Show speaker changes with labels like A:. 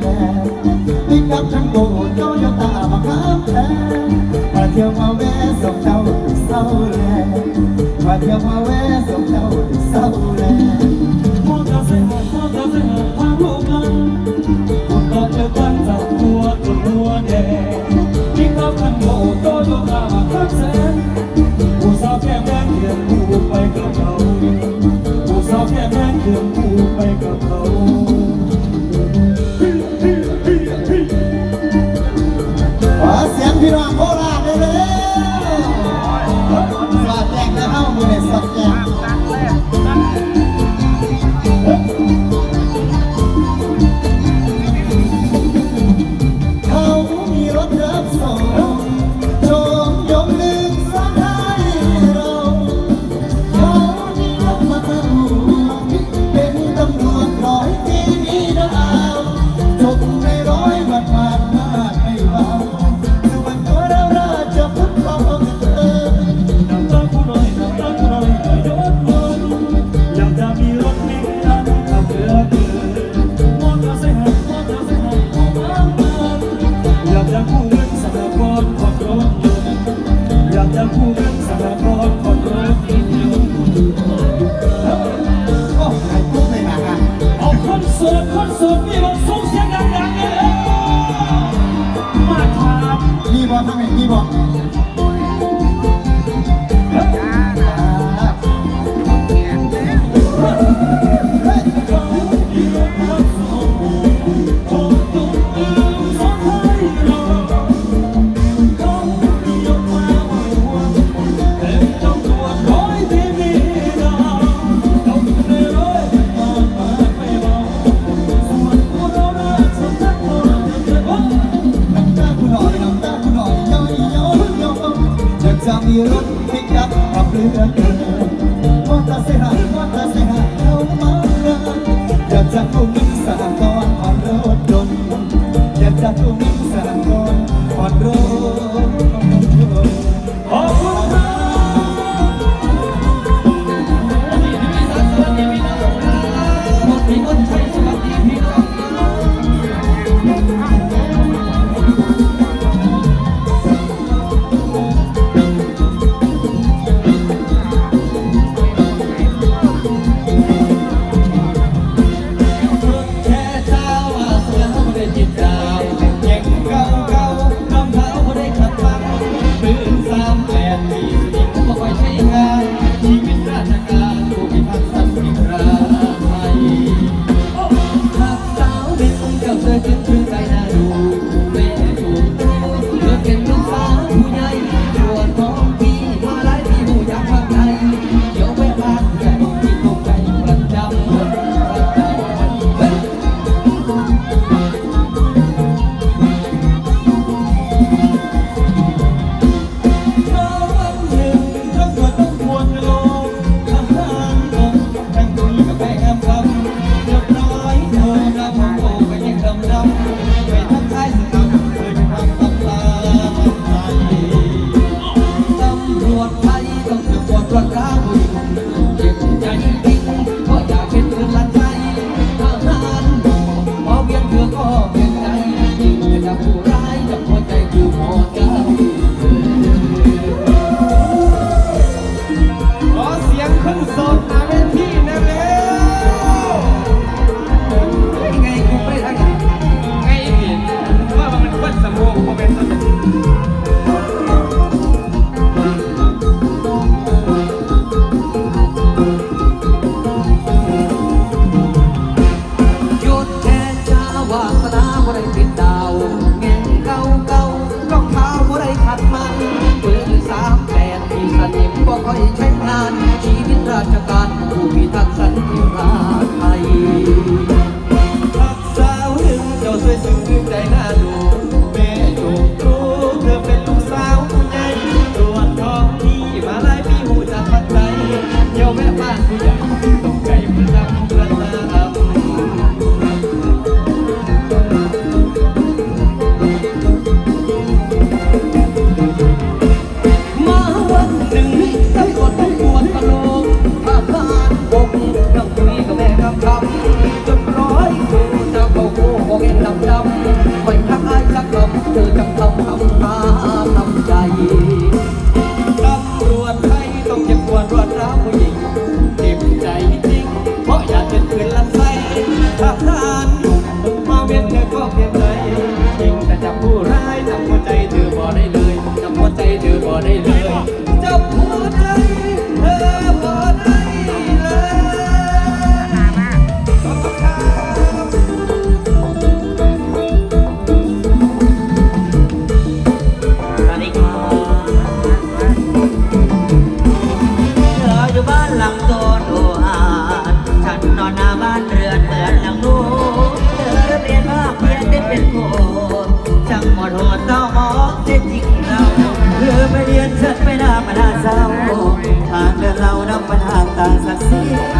A: แลนี่
B: กับ
C: ทั้งโบโตโยตามาข้ามแพมาเที่ยวมาแวะส่งเจ้าถึงเศร้าแลมาเที่ยวมาแวะส่งเจ้าถึงเศร้าแล
B: พวกเราเสหพวกเราเสหพาลูกกันคนตอนเจอกันจับหัวตัวหัวแดงนี่กับทั้งโบโตโยตามาข้ามแสน
C: Za to mi งหมดหัวศร้ามองเจ็
B: จริงเราเพื่
C: อไปเรียนเชิ
B: ญไปหน้ามาหน้าเศร้าทางเดินเรานำปัญหาต่างศักดิ์ศรี